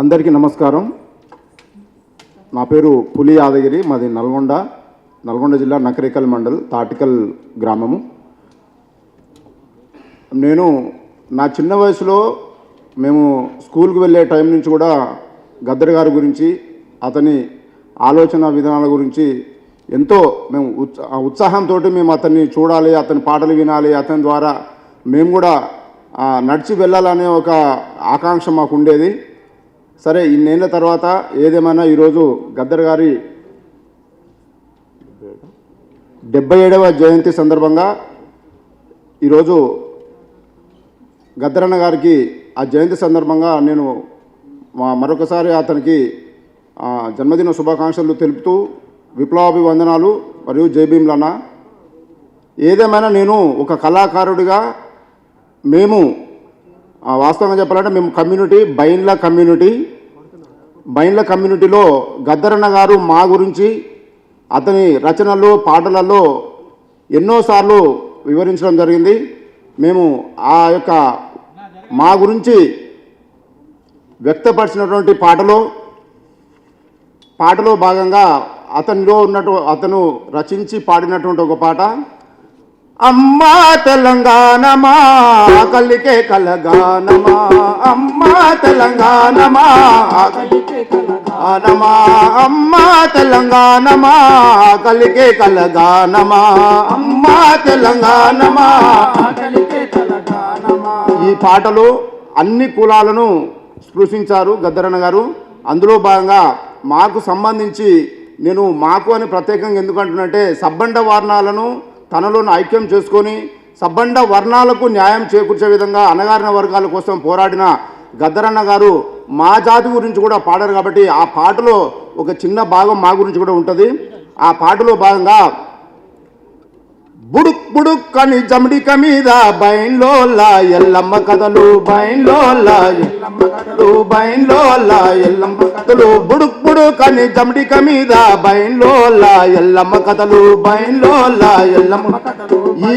అందరికీ నమస్కారం. నా పేరు పులి యాదగిరి మాది నల్గొండ నల్గొండ జిల్లా నకరికల్ మండల్ తాటికల్ గ్రామము. నేను నా చిన్న వయసులో మేము స్కూల్కి వెళ్ళే టైం నుంచి కూడా గద్దర్ గారి గురించి అతని ఆలోచన విధానాల గురించి ఎంతో మేము ఉత్సాహంతో మేము అతన్ని చూడాలి అతని పాటలు వినాలి అతని ద్వారా మేము కూడా నడిచి వెళ్ళాలనే ఒక ఆకాంక్ష మాకు ఉండేది సరే ఇన్నేళ్ళ తర్వాత ఏదేమైనా ఈరోజు గద్దర్ గారి డెబ్బై ఏడవ జయంతి సందర్భంగా ఈరోజు గద్దరన్న గారికి ఆ జయంతి సందర్భంగా నేను మా- మరొకసారి అతనికి జన్మదిన శుభాకాంక్షలు తెలుపుతూ విప్లవాభివందనాలు మరియు జైభీంలన్న ఏదేమైనా నేను ఒక కళాకారుడిగా మేము ఆ, వాస్తవంగా చెప్పాలంటే మేము కమ్యూనిటీ బైన్ల కమ్యూనిటీ బైన్ల కమ్యూనిటీలో గద్దరన్న గారు మా గురించి అతని రచనలు పాటలలో ఎన్నోసార్లు వివరించడం జరిగింది. మేము ఆ యొక్క మా గురించి వ్యక్తపరిచినటువంటి పాటలో పాటలో భాగంగా అతనిలో ఉన్నటు అతను రచించి పాడినటువంటి ఒక పాట. అమ్మా తెలంగాణమా కలికే కలగానమా. అమ్మా తెలంగాణమా ఆనమా అమ్మా తెలంగాణమా కలికే కలగానమా. అమ్మా తెలంగాణమా ఈ పాటలు అన్ని కులాలను స్పృశించారు గద్దరన్న గారు. అందులో భాగంగా మాకు సంబంధించి నేను మాకు అని ప్రత్యేకంగా ఎందుకంటున్నంటే సబ్బండ వర్ణాలను తనలోని ఐక్యం చేసుకొని సబ్బండ వర్ణాలకు న్యాయం చేకూర్చే విధంగా అనగారిన వర్గాల కోసం పోరాడిన గద్దరన్న గారు మా జాతి గురించి కూడా పాడారు కాబట్టి ఆ పాటలో ఒక చిన్న భాగం మా గురించి కూడా ఉంటుంది. ఆ పాటలో భాగంగా బుడుక్ బుడుక్కని జమడిక జమిడిక మీద బైన్లోలా ఎల్లమ్మ కథలు బైన్లోలా ఎల్లమ్మ కథలు బైన్లోలా ఎల్లమ్మ కథలు బుడుక్ బుడుకని జమడిక మీద బైన్లోలా ఎల్లమ్మ కథలు బైన్లోలా ఎల్లమ్మ కథలు ఈ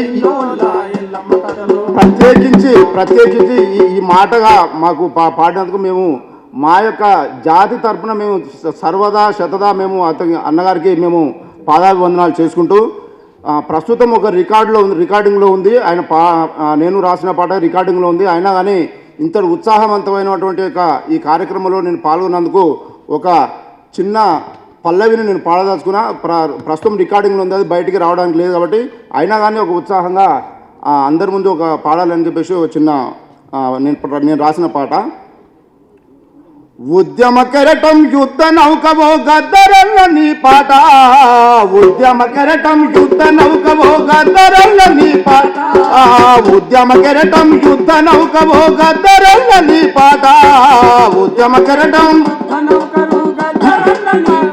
ప్రత్యేకించి ప్రత్యేకించి ఈ మాటగా మాకు పా పాడినందుకు మేము మా యొక్క జాతి తరపున మేము సర్వదా శతదా మేము అతని అన్నగారికి మేము పాదాభివందనాలు చేసుకుంటూ ప్రస్తుతం ఒక రికార్డులో ఉంది రికార్డింగ్లో ఉంది. ఆయన పా నేను రాసిన పాట రికార్డింగ్లో ఉంది. అయినా కానీ ఇంత ఉత్సాహవంతమైనటువంటి ఒక ఈ కార్యక్రమంలో నేను పాల్గొన్నందుకు ఒక చిన్న పల్లవిని నేను పాడదలుచుకున్నా. ప్ర ప్రస్తుతం రికార్డింగ్లో ఉంది. అది బయటికి రావడానికి లేదు కాబట్టి అయినా కానీ ఒక ఉత్సాహంగా అందరి ముందు ఒక పాడాలని చెప్పేసి ఒక చిన్న నేను నేను రాసిన పాట. ఉద్యమ కెరటం యుద్ధ నౌకవో గద్దరల్ల నీ పాట. ఉద్యమ కెరటం యుద్ధ నౌకవో గద్దరల్ల నీ పాట. ఉద్యమ కెరటం యుద్ధ నౌకవో గద్దరల్ల నీ పాట. ఉద్యమ కెరటం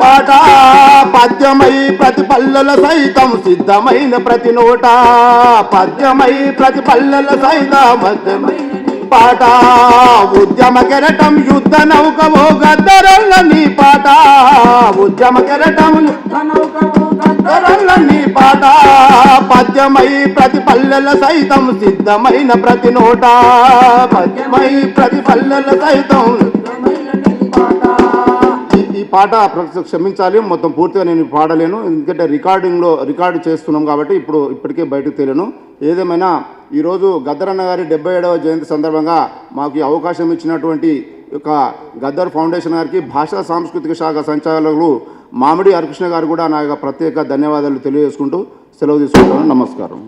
పాట. పద్యమై ప్రతి పల్లెల సైతం సిద్ధమైన ప్రతి నోట. పద్యమై ప్రతి పల్లెల సైతం మధ్యమై పాట. ఉద్యమ కెరటం యుద్ధ నౌకవో గద్దరల్ల నీ పాట. ఉద్యమ కెరటం గద్దరల్ల నీ పాట. పద్యమై ప్రతి పల్లెల సైతం సిద్ధమైన ప్రతి నోట. పద్యమై ప్రతి పల్లెల సైతం ఈ- పాట ప్ర- క్షమించాలి. మొత్తం పూర్తిగా నేను పాడలేను ఎందుకంటే రికార్డింగ్లో రికార్డు చేస్తున్నాం కాబట్టి ఇప్పుడు ఇప్పటికే బయటకు తెలియను ఏదేమైనా ఈరోజు గద్దరన్న గారి డెబ్బై ఏడవ జయంతి సందర్భంగా మాకు అవకాశం ఇచ్చినటువంటి యొక్క గద్దర్ ఫౌండేషన్ గారికి భాషా సాంస్కృతిక శాఖ సంచాలకులు మామిడి హరికృష్ణ గారు కూడా నా యొక్క ప్రత్యేక ధన్యవాదాలు తెలియజేసుకుంటూ సెలవు తీసుకుంటాను నమస్కారం.